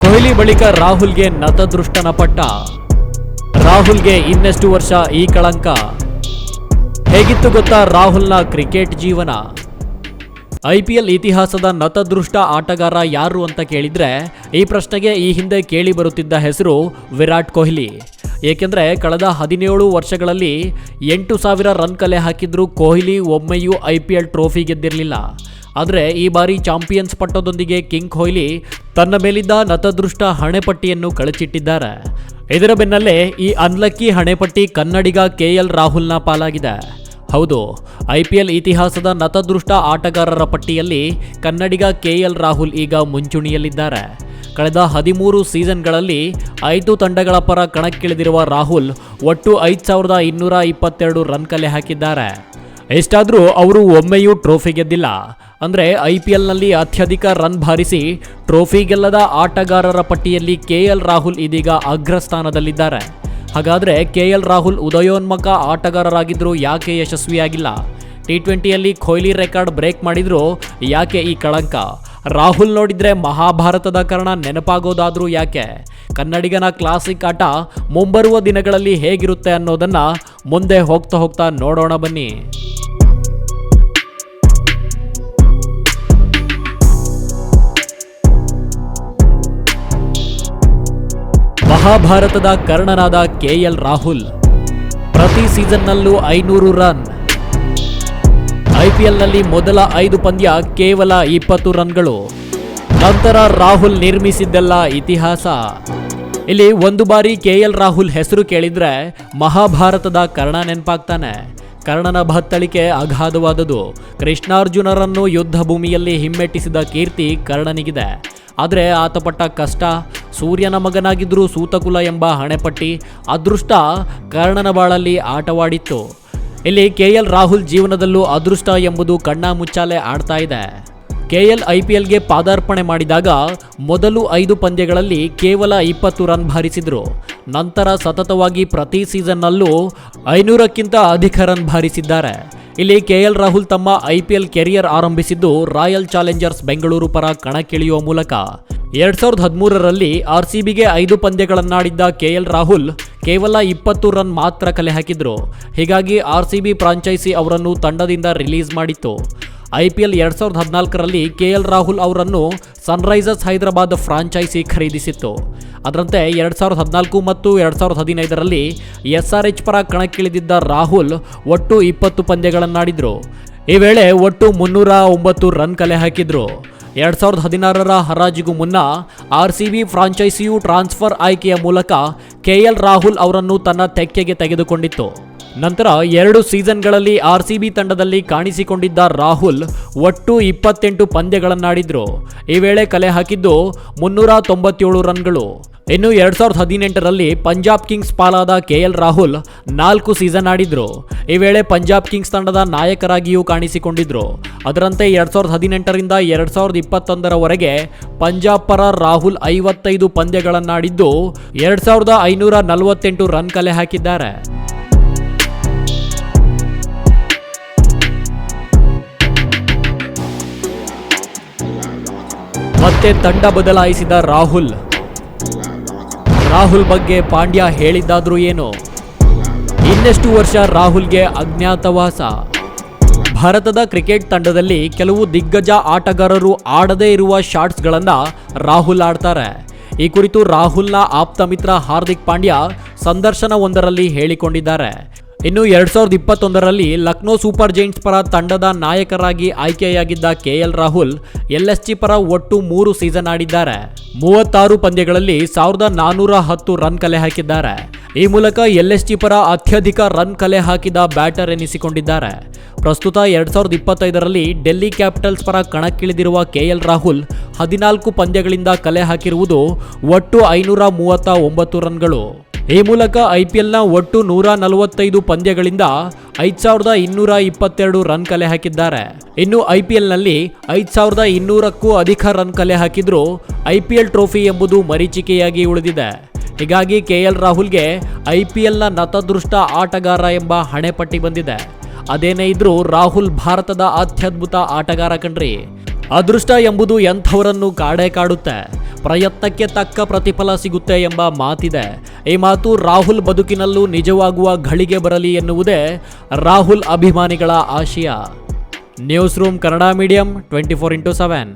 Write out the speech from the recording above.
ಕೊಹ್ಲಿ ಬಳಿಕ ರಾಹುಲ್ಗೆ ನತದೃಷ್ಟನ ಪಟ್ಟ. ರಾಹುಲ್ಗೆ ಇನ್ನೆಷ್ಟು ವರ್ಷ ಈ ಕಳಂಕ? ಹೇಗಿತ್ತು ಗೊತ್ತಾ ರಾಹುಲ್ನ ಕ್ರಿಕೆಟ್ ಜೀವನ? ಐಪಿಎಲ್ ಇತಿಹಾಸದ ನತದೃಷ್ಟ ಆಟಗಾರ ಯಾರು ಅಂತ ಕೇಳಿದ್ರೆ ಈ ಪ್ರಶ್ನೆಗೆ ಈ ಹಿಂದೆ ಕೇಳಿ ಬರುತ್ತಿದ್ದ ಹೆಸರು ವಿರಾಟ್ ಕೊಹ್ಲಿ. ಏಕೆಂದರೆ ಕಳೆದ ಹದಿನೇಳು ವರ್ಷಗಳಲ್ಲಿ ಎಂಟು ಸಾವಿರ ರನ್ ಕಲೆ ಹಾಕಿದ್ರೂ ಕೊಹ್ಲಿ ಒಮ್ಮೆಯೂ ಐ ಪಿ ಎಲ್ ಟ್ರೋಫಿ ಗೆದ್ದಿರಲಿಲ್ಲ. ಆದರೆ ಈ ಬಾರಿ ಚಾಂಪಿಯನ್ಸ್ ಪಟ್ಟದೊಂದಿಗೆ ಕಿಂಗ್ ಕೊಹ್ಲಿ ತನ್ನ ಮೇಲಿದ್ದ ನತದೃಷ್ಟ ಹಣೆಪಟ್ಟಿಯನ್ನು ಕಳಚಿಟ್ಟಿದ್ದಾರೆ. ಇದರ ಬೆನ್ನಲ್ಲೇ ಈ ಅನ್ಲಕ್ಕಿ ಹಣೆಪಟ್ಟಿ ಕನ್ನಡಿಗ ಕೆ ಎಲ್ ರಾಹುಲ್ನ ಪಾಲಾಗಿದೆ. ಹೌದು, ಐ ಪಿ ಎಲ್ ಇತಿಹಾಸದ ನತದೃಷ್ಟ ಆಟಗಾರರ ಪಟ್ಟಿಯಲ್ಲಿ ಕನ್ನಡಿಗ ಕೆ ಎಲ್ ರಾಹುಲ್ ಈಗ ಮುಂಚೂಣಿಯಲ್ಲಿದ್ದಾರೆ. ಕಳೆದ ಹದಿಮೂರು ಸೀಸನ್ಗಳಲ್ಲಿ ಐದು ತಂಡಗಳ ಪರ ಕಣಕ್ಕಿಳಿದಿರುವ ರಾಹುಲ್ ಒಟ್ಟು ಐದು ಸಾವಿರದ ಇನ್ನೂರ ಇಪ್ಪತ್ತೆರಡು ರನ್ ಕಲೆ ಹಾಕಿದ್ದಾರೆ. ಎಷ್ಟಾದರೂ ಅವರು ಒಮ್ಮೆಯೂ ಟ್ರೋಫಿ ಗೆದ್ದಿಲ್ಲ. ಅಂದರೆ ಐ ಪಿ ಎಲ್ನಲ್ಲಿ ಅತ್ಯಧಿಕ ರನ್ ಬಾರಿಸಿ ಟ್ರೋಫಿ ಗೆಲ್ಲದ ಆಟಗಾರರ ಪಟ್ಟಿಯಲ್ಲಿ ಕೆ ಎಲ್ ರಾಹುಲ್ ಇದೀಗ ಅಗ್ರಸ್ಥಾನದಲ್ಲಿದ್ದಾರೆ ಹಾಗಾದರೆ ಕೆ ಎಲ್ ರಾಹುಲ್ ಉದಯೋನ್ಮುಖ ಆಟಗಾರರಾಗಿದ್ದರೂ ಯಾಕೆ ಯಶಸ್ವಿಯಾಗಿಲ್ಲ? ಟಿ ಟ್ವೆಂಟಿಯಲ್ಲಿ ಕೊಹ್ಲಿ ರೆಕಾರ್ಡ್ ಬ್ರೇಕ್ ಮಾಡಿದರೂ ಯಾಕೆ ಈ ಕಳಂಕ? ರಾಹುಲ್ ನೋಡಿದರೆ ಮಹಾಭಾರತದ ಕಾರಣ ನೆನಪಾಗೋದಾದರೂ ಯಾಕೆ? ಕನ್ನಡಿಗನ ಕ್ಲಾಸಿಕ್ ಆಟ ಮುಂಬರುವ ದಿನಗಳಲ್ಲಿ ಹೇಗಿರುತ್ತೆ ಅನ್ನೋದನ್ನು ಮುಂದೆ ಹೋಗ್ತಾ ಹೋಗ್ತಾ ನೋಡೋಣ ಬನ್ನಿ. ಮಹಾಭಾರತದ ಕರ್ಣನಾದ ಕೆ ಎಲ್ ರಾಹುಲ್ ಪ್ರತಿ ಸೀಸನ್ನಲ್ಲೂ ಐನೂರು ರನ್. ಐಪಿಎಲ್ನಲ್ಲಿ ಮೊದಲ ಐದು ಪಂದ್ಯ ಕೇವಲ ಇಪ್ಪತ್ತು ರನ್ಗಳು. ನಂತರ ರಾಹುಲ್ ನಿರ್ಮಿಸಿದ್ದೆಲ್ಲ ಇತಿಹಾಸ. ಇಲ್ಲಿ ಒಂದು ಬಾರಿ ಕೆ ಎಲ್ ರಾಹುಲ್ ಹೆಸರು ಕೇಳಿದ್ರೆ ಮಹಾಭಾರತದ ಕರ್ಣ ನೆನಪಾಗ್ತಾನೆ. ಕರ್ಣನ ಭತ್ತಳಿಕೆ ಅಗಾಧವಾದದು ಕೃಷ್ಣಾರ್ಜುನರನ್ನು ಯುದ್ಧ ಭೂಮಿಯಲ್ಲಿ ಹಿಮ್ಮೆಟ್ಟಿಸಿದ ಕೀರ್ತಿ ಕರ್ಣನಿಗಿದೆ. ಆದರೆ ಆತ ಪಟ್ಟ ಕಷ್ಟ ಸೂರ್ಯನ ಮಗನಾಗಿದ್ದರೂ ಸೂತಕುಲ ಎಂಬ ಹಣೆಪಟ್ಟಿ ಅದೃಷ್ಟ ಕರ್ಣನ ಬಾಳಲ್ಲಿ ಆಟವಾಡಿತ್ತು. ಇಲ್ಲಿ ಕೆ ಎಲ್ ರಾಹುಲ್ ಜೀವನದಲ್ಲೂ ಅದೃಷ್ಟ ಎಂಬುದು ಕಣ್ಣ ಮುಚ್ಚಾಲೆ ಆಡ್ತಾ ಇದೆ. ಕೆ ಎಲ್ ಐ ಪಿ ಎಲ್ಗೆ ಪಾದಾರ್ಪಣೆ ಮಾಡಿದಾಗ ಮೊದಲು ಐದು ಪಂದ್ಯಗಳಲ್ಲಿ ಕೇವಲ ಇಪ್ಪತ್ತು ರನ್ ಭಾರಿಸಿದರು ನಂತರ ಸತತವಾಗಿ ಪ್ರತಿ ಸೀಸನ್ನಲ್ಲೂ ಐನೂರಕ್ಕಿಂತ ಅಧಿಕ ರನ್ ಭಾರಿಸಿದ್ದಾರೆ ಇಲ್ಲಿ ಕೆ ಎಲ್ ರಾಹುಲ್ ತಮ್ಮ ಐ ಪಿ ಎಲ್ ಕೆರಿಯರ್ ಆರಂಭಿಸಿದ್ದು ರಾಯಲ್ ಚಾಲೆಂಜರ್ಸ್ ಬೆಂಗಳೂರು ಪರ ಕಣಕ್ಕಿಳಿಯುವ ಮೂಲಕ. ಎರಡ್ ಸಾವಿರದ ಹದಿಮೂರರಲ್ಲಿ ಆರ್ ಸಿ ಬಿಗೆ ಐದು ಪಂದ್ಯಗಳನ್ನಾಡಿದ್ದ ಕೆ ಎಲ್ ರಾಹುಲ್ ಕೇವಲ ಇಪ್ಪತ್ತು ರನ್ ಮಾತ್ರ ಕಲೆ ಹಾಕಿದ್ರು. ಹೀಗಾಗಿ ಆರ್ ಸಿ ಬಿ ಫ್ರಾಂಚೈಸಿ ಅವರನ್ನು ತಂಡದಿಂದ ರಿಲೀಸ್ ಮಾಡಿತ್ತು. ಐ ಪಿ ಎಲ್ ಎರಡ್ ಸಾವಿರದ ಹದಿನಾಲ್ಕರಲ್ಲಿ ಕೆ ಎಲ್ ರಾಹುಲ್ ಅವರನ್ನು ಸನ್ರೈಸರ್ಸ್ ಹೈದರಾಬಾದ್ ಫ್ರಾಂಚೈಸಿ ಖರೀದಿಸಿತ್ತು. ಅದರಂತೆ ಎರಡ್ ಸಾವಿರದ ಹದಿನಾಲ್ಕು ಮತ್ತು ಎರಡ್ ಸಾವಿರದ ಹದಿನೈದರಲ್ಲಿ ಎಸ್ ಆರ್ ಎಚ್ ಪರ ಕಣಕ್ಕಿಳಿದಿದ್ದ ರಾಹುಲ್ ಒಟ್ಟು ಇಪ್ಪತ್ತು ಪಂದ್ಯಗಳನ್ನಾಡಿದ್ರು. ಈ ವೇಳೆ ಒಟ್ಟು ಮುನ್ನೂರ ಒಂಬತ್ತು ರನ್ ಕಲೆ ಹಾಕಿದ್ರು. ಎರಡ್ ಸಾವಿರದ ಹದಿನಾರರ ಹರಾಜಿಗೂ ಮುನ್ನ ಆರ್ ಸಿ ಬಿ ಫ್ರಾಂಚೈಸಿಯು ಟ್ರಾನ್ಸ್ಫರ್ ಆಯ್ಕೆಯ ಮೂಲಕ ಕೆ ಎಲ್ ರಾಹುಲ್ ಅವರನ್ನು ತನ್ನ ತೆಕ್ಕೆಗೆ ತೆಗೆದುಕೊಂಡಿತ್ತು. ನಂತರ ಎರಡು ಸೀಸನ್ಗಳಲ್ಲಿ ಆರ್ ಸಿ ಬಿ ತಂಡದಲ್ಲಿ ಕಾಣಿಸಿಕೊಂಡಿದ್ದ ರಾಹುಲ್ ಒಟ್ಟು ಇಪ್ಪತ್ತೆಂಟು ಪಂದ್ಯಗಳನ್ನಾಡಿದ್ರು. ಈ ವೇಳೆ ಕಲೆ ಹಾಕಿದ್ದು ಮುನ್ನೂರ ತೊಂಬತ್ತೇಳು ರನ್ಗಳು. ಇನ್ನು ಎರಡ್ ಸಾವಿರದ ಹದಿನೆಂಟರಲ್ಲಿ ಪಂಜಾಬ್ ಕಿಂಗ್ಸ್ ಪಾಲಾದ ಕೆ ಎಲ್ ರಾಹುಲ್ ನಾಲ್ಕು ಸೀಸನ್ ಆಡಿದ್ರು. ಈ ವೇಳೆ ಪಂಜಾಬ್ ಕಿಂಗ್ಸ್ ತಂಡದ ನಾಯಕರಾಗಿಯೂ ಕಾಣಿಸಿಕೊಂಡಿದ್ರು. ಅದರಂತೆ ಎರಡ್ ಸಾವಿರದ ಹದಿನೆಂಟರಿಂದ ಎರಡ್ ಸಾವಿರದ ಇಪ್ಪತ್ತೊಂದರವರೆಗೆ ಪಂಜಾಬ್ ಪರ ರಾಹುಲ್ ಐವತ್ತೈದು ಪಂದ್ಯಗಳನ್ನಾಡಿದ್ದು ಎರಡ್ ಸಾವಿರದ ಐನೂರ ನಲವತ್ತೆಂಟು ರನ್ ಕಲೆ ಹಾಕಿದ್ದಾರೆ. ಮತ್ತೆ ತಂಡ ಬದಲಾಯಿಸಿದ ರಾಹುಲ್. ರಾಹುಲ್ ಬಗ್ಗೆ ಪಾಂಡ್ಯ ಹೇಳಿದ್ದಾದ್ರೂ ಏನು? ಇನ್ನೆಷ್ಟು ವರ್ಷ ರಾಹುಲ್ಗೆ ಅಜ್ಞಾತವಾಸ? ಭಾರತದ ಕ್ರಿಕೆಟ್ ತಂಡದಲ್ಲಿ ಕೆಲವು ದಿಗ್ಗಜ ಆಟಗಾರರು ಆಡದೇ ಇರುವ ಶಾಟ್ಸ್ಗಳನ್ನು ರಾಹುಲ್ ಆಡ್ತಾರೆ. ಈ ಕುರಿತು ರಾಹುಲ್ನ ಆಪ್ತ ಮಿತ್ರ ಹಾರ್ದಿಕ್ ಪಾಂಡ್ಯ ಸಂದರ್ಶನವೊಂದರಲ್ಲಿ ಹೇಳಿಕೊಂಡಿದ್ದಾರೆ. ಇನ್ನು ಎರಡ್ ಸಾವಿರದ ಇಪ್ಪತ್ತೊಂದರಲ್ಲಿ ಲಕ್ನೋ ಸೂಪರ್ ಜೈಂಟ್ಸ್ ಪರ ತಂಡದ ನಾಯಕರಾಗಿ ಆಯ್ಕೆಯಾಗಿದ್ದ ಕೆ ಎಲ್ ರಾಹುಲ್, ಎಲ್ಎಸ್ಜಿ ಪರ ಒಟ್ಟು ಮೂರು ಸೀಸನ್ ಆಡಿದ್ದಾರೆ. ಮೂವತ್ತಾರು ಪಂದ್ಯಗಳಲ್ಲಿ ಸಾವಿರದ ನಾನೂರ ಹತ್ತು ರನ್ ಕಲೆ ಹಾಕಿದ್ದಾರೆ. ಈ ಮೂಲಕ ಎಲ್ಎಸ್ಜಿ ಪರ ಅತ್ಯಧಿಕ ರನ್ ಕಲೆ ಹಾಕಿದ ಬ್ಯಾಟರ್ ಎನಿಸಿಕೊಂಡಿದ್ದಾರೆ. ಪ್ರಸ್ತುತ ಎರಡ್ ಸಾವಿರದ ಇಪ್ಪತ್ತೈದರಲ್ಲಿ ಡೆಲ್ಲಿ ಕ್ಯಾಪಿಟಲ್ಸ್ ಪರ ಕಣಕ್ಕಿಳಿದಿರುವ ಕೆ ಎಲ್ ರಾಹುಲ್, ಹದಿನಾಲ್ಕು ಪಂದ್ಯಗಳಿಂದ ಕಲೆ ಹಾಕಿರುವುದು ಒಟ್ಟು ಐನೂರ ಮೂವತ್ತ ಒಂಬತ್ತು ರನ್ಗಳು. ಈ ಮೂಲಕ ಐಪಿಎಲ್ನ ಒಟ್ಟು ನೂರ ನಲವತ್ತೈದು ಪಂದ್ಯಗಳಿಂದ ಐದ್ ಸಾವಿರದ ಇನ್ನೂರ ಇಪ್ಪತ್ತೆರಡು ರನ್ ಕಲೆ ಹಾಕಿದ್ದಾರೆ. ಇನ್ನು ಐಪಿಎಲ್ನಲ್ಲಿ ಐದ್ ಸಾವಿರದ ಇನ್ನೂರಕ್ಕೂ ಅಧಿಕ ರನ್ ಕಲೆ ಹಾಕಿದ್ರು ಐಪಿಎಲ್ ಟ್ರೋಫಿ ಎಂಬುದು ಮರೀಚಿಕೆಯಾಗಿ ಉಳಿದಿದೆ. ಹೀಗಾಗಿ ಕೆ ಎಲ್ ರಾಹುಲ್ಗೆ ಐಪಿಎಲ್ನ ನತದೃಷ್ಟ ಆಟಗಾರ ಎಂಬ ಹಣೆಪಟ್ಟಿ ಬಂದಿದೆ. ಅದೇನೇ ಇದ್ರೂ ರಾಹುಲ್ ಭಾರತದ ಅತ್ಯದ್ಭುತ ಆಟಗಾರ ಕಣ್ರಿ. ಅದೃಷ್ಟ ಎಂಬುದು ಎಂಥವರನ್ನು ಕಾಡೇ ಕಾಡುತ್ತೆ. ಪ್ರಯತ್ನಕ್ಕೆ ತಕ್ಕ ಪ್ರತಿಫಲ ಸಿಗುತ್ತೆ ಎಂಬ ಮಾತಿದೆ. ಈ ಮಾತು ರಾಹುಲ್ ಬದುಕಿನಲ್ಲೂ ನಿಜವಾಗುವ ಘಳಿಗೆ ಬರಲಿ ಎನ್ನುವುದೇ ರಾಹುಲ್ ಅಭಿಮಾನಿಗಳ ಆಶಯ. News room Kannada medium twenty four into seven